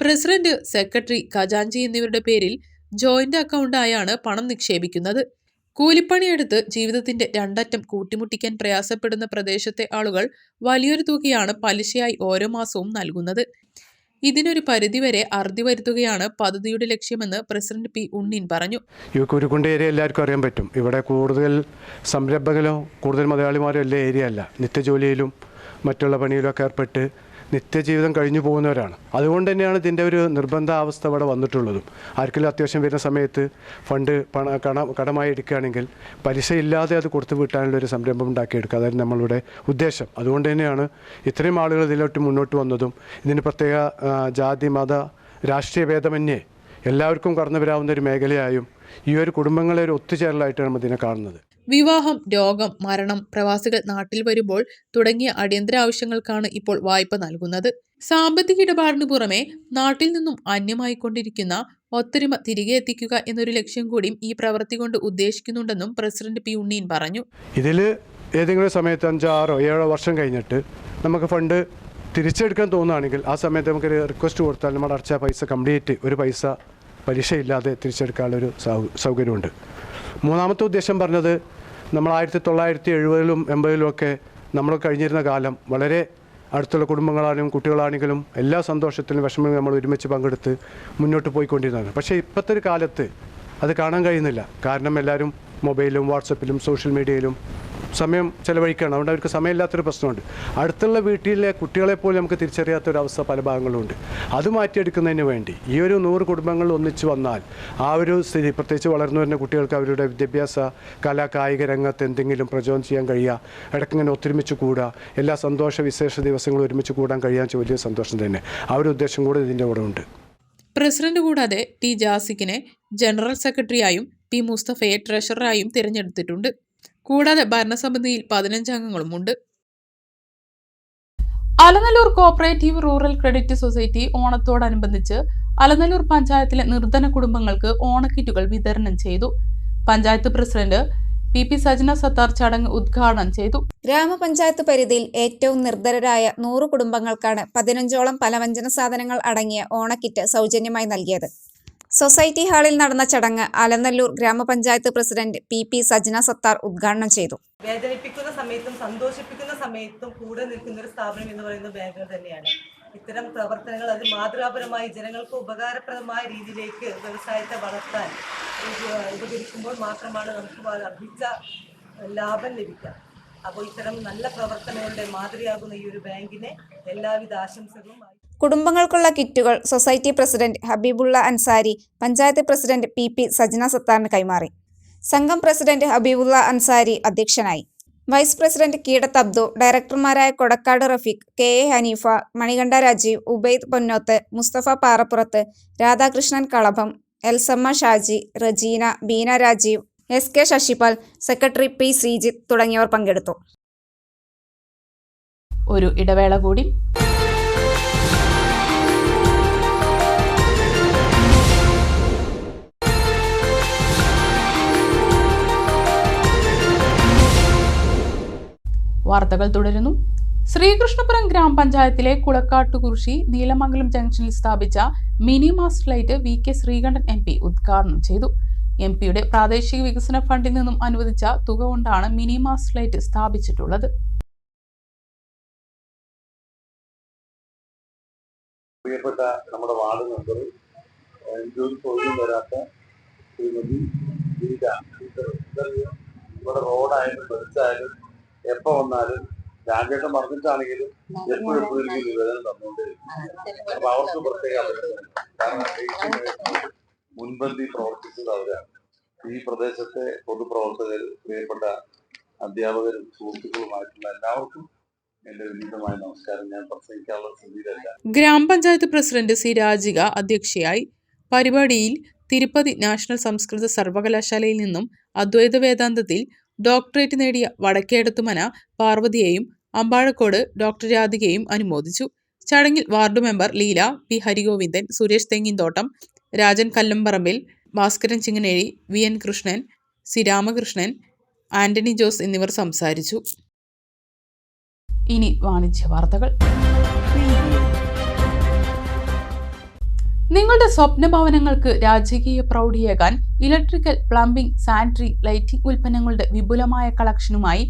പ്രസിഡന്റ് സെക്രട്ടറി ഖജാൻജി എന്നിവരുടെ പേരിൽ ജോയിന്റ് അക്കൗണ്ടായാണ് പണം നിക്ഷേപിക്കുന്നത്. കൂലിപ്പണിയെടുത്ത് ജീവിതത്തിന്റെ രണ്ടറ്റം കൂട്ടിമുട്ടിക്കാൻ പ്രയാസപ്പെടുന്ന പ്രദേശത്തെ ആളുകൾ വലിയൊരു തുകയാണ് പലിശയായി ഓരോ മാസവും നൽകുന്നത്. ഇതിനൊരു പരിധിവരെ അറുതി വരുത്തുകയാണ് പദ്ധതിയുടെ ലക്ഷ്യമെന്ന് പ്രസിഡന്റ് പി ഉണ്ണീൻ പറഞ്ഞു. ഈ കുരുക്കുണ്ട് ഏരിയ എല്ലാവർക്കും അറിയാൻ പറ്റും. ഇവിടെ കൂടുതൽ സംരംഭകരോ കൂടുതൽ മലയാളിമാരോ എല്ലാ ഏരിയ അല്ല. നിത്യജോലിയിലും മറ്റുള്ള പണിയിലൊക്കെ ഏർപ്പെട്ട് നിത്യജീവിതം കഴിഞ്ഞു പോകുന്നവരാണ്. അതുകൊണ്ട് തന്നെയാണ് ഇതിന്റെ ഒരു നിർബന്ധാവസ്ഥ ഇവിടെ വന്നിട്ടുള്ളതും. ആർക്കെങ്കിലും അത്യാവശ്യം വരുന്ന സമയത്ത് ഫണ്ട് പണ കട കടമായി എടുക്കുകയാണെങ്കിൽ പലിശ ഇല്ലാതെ അത് കൊടുത്തു വിട്ടാനുള്ളൊരു സംരംഭം ഉണ്ടാക്കിയെടുക്കുക. അതായത് നമ്മളുടെ ഉദ്ദേശം. അതുകൊണ്ട് തന്നെയാണ് ഇത്രയും ആളുകൾ ഇതിലോട്ട് മുന്നോട്ട് വന്നതും ഇതിന് പ്രത്യേക ജാതി മത രാഷ്ട്രീയ ഭേദമന്യേ എല്ലാവർക്കും കടന്നു വരാവുന്ന ഒരു മേഖലയായും ഈ ഒരു കുടുംബങ്ങളെ ഒരു ഒത്തുചേരലായിട്ടാണ് നമ്മൾ ഇതിനെ കാണുന്നത്. വിവാഹം രോഗം മരണം പ്രവാസികൾ നാട്ടിൽ വരുമ്പോൾ തുടങ്ങിയ അടിയന്തര ആവശ്യങ്ങൾക്കാണ് ഇപ്പോൾ വായ്പ നൽകുന്നത്. സാമ്പത്തിക ഇടപാടിന് പുറമെ നാട്ടിൽ നിന്നും അന്യമായിക്കൊണ്ടിരിക്കുന്ന ഒത്തൊരുമ തിരികെ എത്തിക്കുക എന്നൊരു ലക്ഷ്യം കൂടിയും ഈ പ്രവൃത്തി കൊണ്ട് ഉദ്ദേശിക്കുന്നുണ്ടെന്നും പ്രസിഡന്റ് പി ഉണ്ണീൻ പറഞ്ഞു. ഇതിൽ ഏതെങ്കിലും സമയത്ത് അഞ്ചാറോ ഏഴോ വർഷം കഴിഞ്ഞിട്ട് നമുക്ക് ഫണ്ട് തിരിച്ചെടുക്കാൻ തോന്നുകയാണെങ്കിൽ ആ സമയത്ത് നമുക്കൊരു റിക്വസ്റ്റ് കൊടുത്താൽ നമ്മൾ അടച്ച പൈസ കംപ്ലീറ്റ് ഒരു പൈസ പലിശയില്ലാതെ തിരിച്ചെടുക്കാനുള്ളൊരു സൗകര്യമുണ്ട്. മൂന്നാമത്തെ ഉദ്ദേശം പറഞ്ഞത് നമ്മൾ ആയിരത്തി തൊള്ളായിരത്തി എഴുപതിലും എൺപതിലും ഒക്കെ നമ്മൾ കഴിഞ്ഞിരുന്ന കാലം വളരെ അടുത്തുള്ള കുടുംബങ്ങളാണെങ്കിലും കുട്ടികളാണെങ്കിലും എല്ലാ സന്തോഷത്തിലും വിഷമങ്ങളും നമ്മൾ ഒരുമിച്ച് പങ്കെടുത്ത് മുന്നോട്ട് പോയിക്കൊണ്ടിരുന്നതാണ്. പക്ഷേ ഇപ്പോഴത്തെ ഒരു കാലത്ത് അത് കാണാൻ കഴിയുന്നില്ല. കാരണം എല്ലാവരും മൊബൈലും വാട്സപ്പിലും സോഷ്യൽ മീഡിയയിലും സമയം ചിലവഴിക്കണം അതുകൊണ്ട് അവർക്ക് സമയമില്ലാത്തൊരു പ്രശ്നമുണ്ട്. അടുത്തുള്ള വീട്ടിലെ കുട്ടികളെ പോലും നമുക്ക് തിരിച്ചറിയാത്ത ഒരു തിരിച്ചറിയാത്തൊരവസ്ഥ പല ഭാഗങ്ങളുണ്ട് അത് മാറ്റിയെടുക്കുന്നതിന് വേണ്ടി ഈ ഒരു നൂറ് കുടുംബങ്ങൾ ഒന്നിച്ചു വന്നാൽ ആ ഒരു സ്ഥിതി പ്രത്യേകിച്ച് വളർന്നു വരുന്ന കുട്ടികൾക്ക് അവരുടെ വിദ്യാഭ്യാസ കലാ കായിക രംഗത്ത് എന്തെങ്കിലും പ്രചോദനം ചെയ്യാൻ കഴിയുക ഇടയ്ക്കിങ്ങനെ ഒത്തൊരുമിച്ച് കൂടുക എല്ലാ സന്തോഷ വിശേഷ ദിവസങ്ങളും ഒരുമിച്ച് കൂടാൻ കഴിയാൻ വലിയ സന്തോഷം തന്നെ. ആ ഒരു ഉദ്ദേശം കൂടെ ഇതിന്റെ കൂടെ ഉണ്ട്. പ്രസിഡന്റ് കൂടാതെ ടി ജാസിക്കിനെ ജനറൽ സെക്രട്ടറിയായും പി മുസ്തഫയെ ട്രഷററായും തിരഞ്ഞെടുത്തിട്ടുണ്ട്. കൂടാതെ ഭരണസമിതിയിൽ പതിനഞ്ചംഗങ്ങളുമുണ്ട്. Alanallur cooperative rural credit society ഓണത്തോടനുബന്ധിച്ച് അലനല്ലൂർ പഞ്ചായത്തിലെ നിർധന കുടുംബങ്ങൾക്ക് ഓണക്കിറ്റുകൾ വിതരണം ചെയ്തു. Panchayat president P P Sajna Sattar ചടങ്ങ് ഉദ്ഘാടനം ചെയ്തു. ഗ്രാമപഞ്ചായത്ത് പരിധിയിൽ ഏറ്റവും നിർധരരായ നൂറ് കുടുംബങ്ങൾക്കാണ് പതിനഞ്ചോളം പലവ്യഞ്ജന സാധനങ്ങൾ അടങ്ങിയ ഓണക്കിറ്റ് സൗജന്യമായി നൽകിയത്. സൊസൈറ്റി ഹാളിൽ നടന്ന ചടങ്ങ് അലനല്ലൂർ ഗ്രാമപഞ്ചായത്ത് president P P Sajna Sattar ഉദ്ഘാടനം ചെയ്തു. വേദനിപ്പിക്കുന്ന സമയത്തും സന്തോഷിപ്പിക്കുന്ന സമയത്തും കൂടെ നിൽക്കുന്ന ഒരു സ്ഥാപനം എന്ന് പറയുന്നത് ബാങ്ക് തന്നെയാണ്. ഇത്തരം പ്രവർത്തനങ്ങൾ അത് മാതൃകാപരമായി ജനങ്ങൾക്ക് ഉപകാരപ്രദമായ രീതിയിലേക്ക് വ്യവസായത്തെ വളർത്താൻ ഉപ- ഉപകരിക്കുമ്പോൾ മാത്രമാണ് നമുക്ക് അർഹിച്ച ലാഭം ലഭിക്കുക. അപ്പോൾ ഇത്തരം നല്ല പ്രവർത്തനങ്ങളുടെ മാതൃകയാകുന്ന ഈ ഒരു ബാങ്കിനെ എല്ലാവിധ ആശംസകളും കുടുംബങ്ങൾക്കുള്ള കിറ്റുകൾ society president Habibullah Ansari panchayat president P P Sajna സത്താറിന് കൈമാറി. സംഘം പ്രസിഡന്റ് ഹബീബുള്ള അൻസാരി അധ്യക്ഷനായി. Vice president Keedath Abdu ഡയറക്ടർമാരായ Kodakkad Rafeeq K A Haneefa Manikanta Rajeev Ubaid Ponnoth Mustafa Parappurath Radhakrishnan Kalabham Elsamma Shaji Rajeena Beena Rajeev S K Sasipal secretary P Sreejith തുടങ്ങിയവർ പങ്കെടുത്തു. ഒരു ഇടവേള കൂടി വാർത്തകൾ തുടരുന്നു. ശ്രീകൃഷ്ണപുരം ഗ്രാമപഞ്ചായത്തിലെ കുളക്കാട്ടുകുറിശി നീലമംഗലം ജംഗ്ഷനിൽ സ്ഥാപിച്ച mini mast light V K Sreekandan M P ഉദ്ഘാടനം ചെയ്തു. എം പിയുടെ പ്രാദേശിക വികസന ഫണ്ടിൽ നിന്നും അനുവദിച്ച തുക കൊണ്ടാണ് മിനി മാസ്റ്റ് ലൈറ്റ് സ്ഥാപിച്ചിട്ടുള്ളത്. പ്രിയപ്പെട്ട നമ്മുടെ വാർഡ് മെമ്പർ ജോലി ചോദ്യം വരാത്ത ശ്രീമതി ഇവിടെ റോഡായാലും ബസ്സായാലും എപ്പോ വന്നാലും രാജേട്ടൻ പറഞ്ഞിട്ടാണെങ്കിലും എപ്പോഴും എപ്പോഴും എനിക്ക് നിവേദനം തന്നുകൊണ്ടേയിരിക്കും. അപ്പൊ അവർക്ക് പ്രത്യേക കാരണം മുൻപന്തി പ്രവർത്തിച്ചത് അവരാണ്. ഈ പ്രദേശത്തെ പൊതുപ്രവർത്തകർ പ്രിയപ്പെട്ട അധ്യാപകരും സുഹൃത്തുക്കളുമായിട്ടുള്ള എല്ലാവർക്കും ഗ്രാമപഞ്ചായത്ത് പ്രസിഡന്റ് സി രാജിക അധ്യക്ഷയായി പരിപാടിയിൽ തിരുപ്പതി നാഷണൽ സംസ്കൃത സർവകലാശാലയിൽ നിന്നും അദ്വൈത വേദാന്തത്തിൽ ഡോക്ടറേറ്റ് നേടിയ വടക്കേടത്തുമന പാർവതിയെയും അമ്പാഴക്കോട് ഡോക്ടർ രാധികയും അനുമോദിച്ചു. ചടങ്ങിൽ ward member Leela P. Harigovindan Suresh Thenginthottam Rajan Kallamparambil Bhaskaran ചിങ്ങനേഴി V. N. Krishnan C. Ramakrishnan Antony Jose എന്നിവർ സംസാരിച്ചു. ഇനി വാണിജ്യ വാർത്തകൾ. നിങ്ങളുടെ സ്വപ്ന ഭവനങ്ങൾക്ക് രാജകീയ പ്രൗഢിയേകാൻ ഇലക്ട്രിക്കൽ പ്ലംബിംഗ് സാനിറ്ററി ലൈറ്റിംഗ് ഉൽപ്പന്നങ്ങളുടെ വിപുലമായ കളക്ഷനുമായി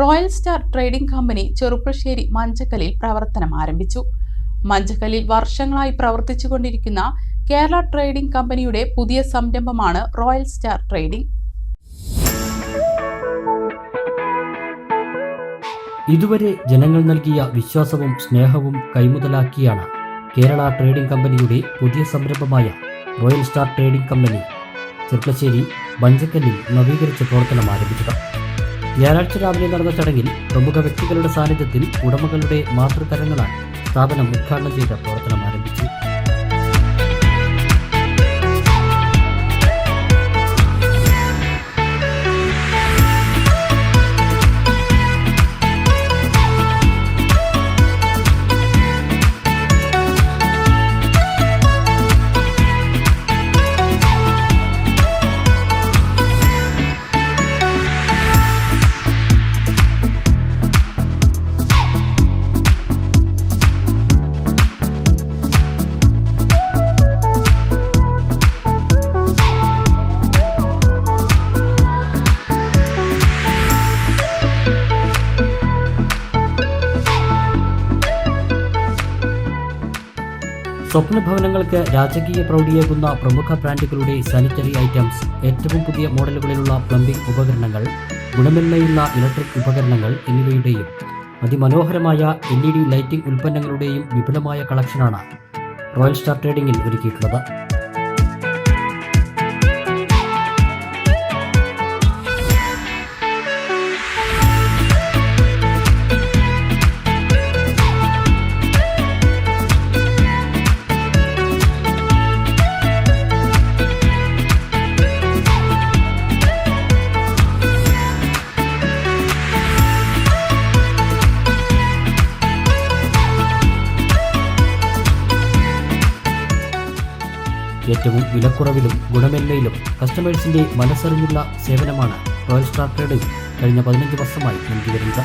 royal star trading company Cherpulassery മഞ്ചക്കലിൽ പ്രവർത്തനം ആരംഭിച്ചു. മഞ്ചക്കലിൽ വർഷങ്ങളായി പ്രവർത്തിച്ചുകൊണ്ടിരിക്കുന്ന കേരള ട്രേഡിംഗ് കമ്പനിയുടെ പുതിയ സംരംഭമാണ് റോയൽ സ്റ്റാർ ട്രേഡിംഗ്. ഇതുവരെ ജനങ്ങൾ നൽകിയ വിശ്വാസവും സ്നേഹവും കൈമുതലാക്കിയാണ് കേരള ട്രേഡിംഗ് കമ്പനിയുടെ പുതിയ സംരംഭമായ royal star trading company Cherpulassery ബഞ്ചക്കല്ലിൽ നവീകരിച്ച പ്രവർത്തനം ആരംഭിച്ചത്. ഞായറാഴ്ച രാവിലെ നടന്ന ചടങ്ങിൽ പ്രമുഖ വ്യക്തികളുടെ സാന്നിധ്യത്തിൽ ഉടമകളുടെ മാതൃതരങ്ങളാണ് സ്ഥാപനം ഉദ്ഘാടനം ചെയ്ത പ്രവർത്തനം സ്വപ്നഭവനങ്ങൾക്ക് രാജകീയ പ്രൗഢിയേകുന്ന പ്രമുഖ ബ്രാൻഡുകളുടെ സാനിറ്ററി ഐറ്റംസ് ഏറ്റവും പുതിയ മോഡലുകളിലുള്ള പ്ലംബിംഗ് ഉപകരണങ്ങൾ ഗുണമേന്മയുള്ള ഇലക്ട്രിക് ഉപകരണങ്ങൾ എന്നിവയുടെയും അതിമനോഹരമായ എൽ ഇ ഡി ലൈറ്റിംഗ് ഉൽപ്പന്നങ്ങളുടെയും വിപുലമായ കളക്ഷനാണ് റോയൽ സ്റ്റാർ ട്രേഡിംഗിൽ ഒരുക്കിയിട്ടുള്ളത്. ഏറ്റവും വിലക്കുറവിലും ഗുണമേന്മയിലും കസ്റ്റമേഴ്സിന്റെ മനസ്സറിഞ്ഞുള്ള സേവനമാണ് റോയൽ സ്റ്റാർ ട്രേഡിംഗ്. കഴിഞ്ഞ പതിനഞ്ച് വർഷമായി നൽകി വരുന്നത്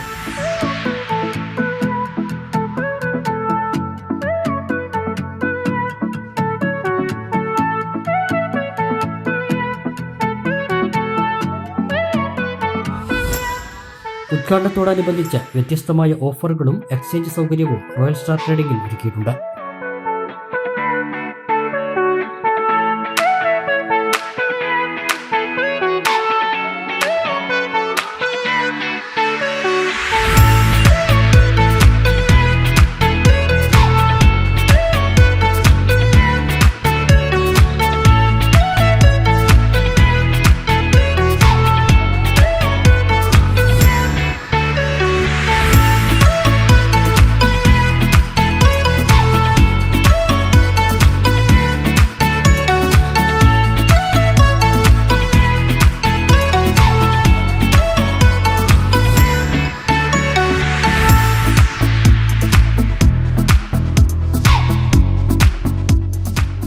ഉദ്ഘാടനത്തോടനുബന്ധിച്ച് വ്യത്യസ്തമായ ഓഫറുകളും എക്സ്ചേഞ്ച് സൗകര്യവും റോയൽ സ്റ്റാർ ട്രേഡിംഗിൽ ഒരുക്കിയിട്ടുണ്ട്.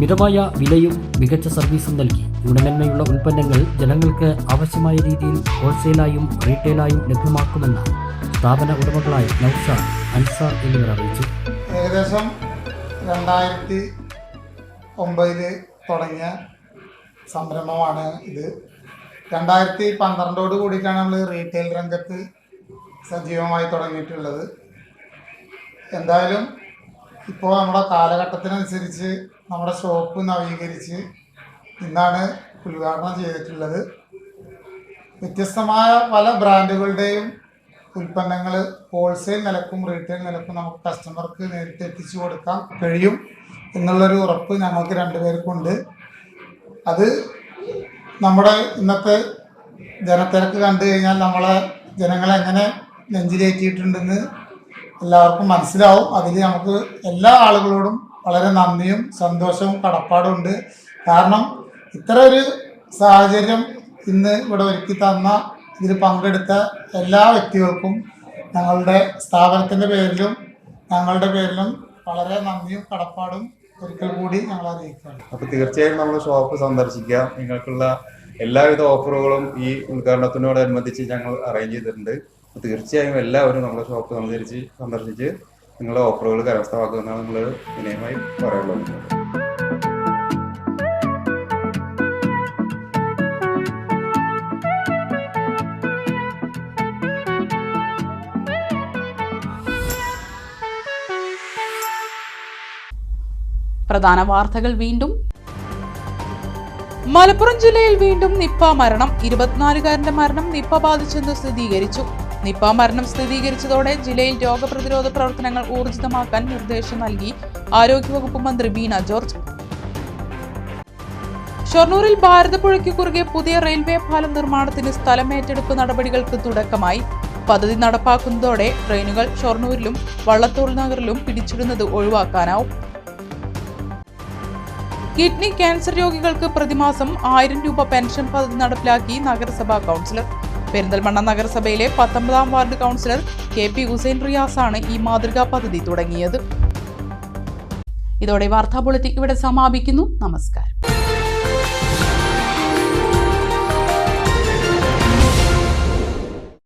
മിതമായ വിലയും മികച്ച സർവീസും നൽകി. ഗുണമേന്മയുള്ള ഉൽപ്പന്നങ്ങൾ ജനങ്ങൾക്ക് ആവശ്യമായ രീതിയിൽ ഹോൾസെയിലായും റീറ്റെയിലായും ലഭ്യമാക്കുമെന്ന് സ്ഥാപന ഉടമകളായ നൌസാർ അൻസാർ എന്നിവർ അറിയിച്ചു. ഏകദേശം രണ്ടായിരത്തി ഒമ്പതിൽ തുടങ്ങിയ സംരംഭമാണ് ഇത്. രണ്ടായിരത്തി പന്ത്രണ്ടോട് കൂടിയിട്ടാണ് നമ്മൾ റീറ്റെയിൽ രംഗത്ത് സജീവമായി തുടങ്ങിയിട്ടുള്ളത്. എന്തായാലും ഇപ്പോൾ നമ്മുടെ കാലഘട്ടത്തിനനുസരിച്ച് നമ്മുടെ ഷോപ്പ് നവീകരിച്ച് ഇന്നാണ് ഉദ്ഘാടനം ചെയ്തിട്ടുള്ളത്. വ്യത്യസ്തമായ പല ബ്രാൻഡുകളുടെയും ഉൽപ്പന്നങ്ങൾ ഹോൾസെയിൽ നിലക്കും റീറ്റെയിൽ നിലക്കും നമുക്ക് കസ്റ്റമർക്ക് നേരിട്ട് എത്തിച്ചു കൊടുക്കാൻ കഴിയും എന്നുള്ളൊരു ഉറപ്പ് ഞങ്ങൾക്ക് രണ്ടുപേർക്കുണ്ട് അത് നമ്മുടെ ഇന്നത്തെ ജനത്തിരക്ക് കണ്ടു കഴിഞ്ഞാൽ നമ്മളെ ജനങ്ങളെ എങ്ങനെ നെഞ്ചിലേറ്റിയിട്ടുണ്ടെന്ന് എല്ലാവർക്കും മനസ്സിലാവും. അതിൽ നമുക്ക് എല്ലാ ആളുകളോടും വളരെ നന്ദിയും സന്തോഷവും കടപ്പാടും ഉണ്ട് കാരണം ഇത്ര ഒരു സാഹചര്യം ഇന്ന് ഇവിടെ ഒരുക്കി തന്ന ഇതിൽ പങ്കെടുത്ത എല്ലാ വ്യക്തികൾക്കും ഞങ്ങളുടെ സ്ഥാപനത്തിന്റെ പേരിലും ഞങ്ങളുടെ പേരിലും വളരെ നന്ദിയും കടപ്പാടും ഒരിക്കൽ കൂടി ഞങ്ങൾ അറിയിക്കുകയാണ്. അപ്പോൾ തീർച്ചയായും നമ്മൾ ഷോപ്പ് സന്ദർശിക്കുക. നിങ്ങൾക്കുള്ള എല്ലാവിധ ഓഫറുകളും ഈ ഉദ്ഘാടനത്തിനോടനുബന്ധിച്ച് ഞങ്ങൾ അറേഞ്ച് ചെയ്തിട്ടുണ്ട്. തീർച്ചയായും എല്ലാവരും നമ്മുടെ ഷോപ്പ് സന്ദർശിച്ച് സന്ദർശിച്ച് നിങ്ങളുടെ ഓഫറുകൾ കരസ്ഥമാക്കുമെന്നാണ് നിങ്ങൾ വിനയമായി പറയാനുള്ളത്. പ്രധാന വാർത്തകൾ വീണ്ടും. മലപ്പുറം ജില്ലയിൽ വീണ്ടും നിപ്പ മരണം. ഇരുപത്തിനാലുകാരന്റെ മരണം നിപ്പ ബാധിച്ചെന്ന് സ്ഥിരീകരിച്ചു. നിപ്പ മരണം സ്ഥിരീകരിച്ചതോടെ ജില്ലയിൽ രോഗപ്രതിരോധ പ്രവർത്തനങ്ങൾ ഊർജിതമാക്കാൻ നിർദ്ദേശം നൽകി ആരോഗ്യവകുപ്പ് മന്ത്രി ബീന ജോർജ്. ഷൊർണൂരിൽ ഭാരതപ്പുഴയ്ക്ക് കുറുകെ പുതിയ റെയിൽവേ പാലം നിർമ്മാണത്തിന് സ്ഥലമേറ്റെടുപ്പ് നടപടികൾക്ക് തുടക്കമായി. പദ്ധതി നടപ്പാക്കുന്നതോടെ ട്രെയിനുകൾ ഷൊർണൂരിലും വള്ളത്തോൾ നഗറിലും പിടിച്ചിടുന്നത് ഒഴിവാക്കാനാവും. കിഡ്നി ക്യാൻസർ രോഗികൾക്ക് പ്രതിമാസം ആയിരം രൂപ പെൻഷൻ പദ്ധതി നടപ്പിലാക്കി നഗരസഭാ കൗൺസിലർ. പെരിന്തൽമണ്ണ നഗരസഭയിലെ പത്തൊമ്പതാം ward councillor K P Hussain റിയാസാണ് ഈ മാതൃകാ പദ്ധതി തുടങ്ങിയത്. ഇതോടെ വാർത്താ ബുള്ളറ്റിൻ ഇവിടെ സമാപിക്കുന്നു. നമസ്കാരം.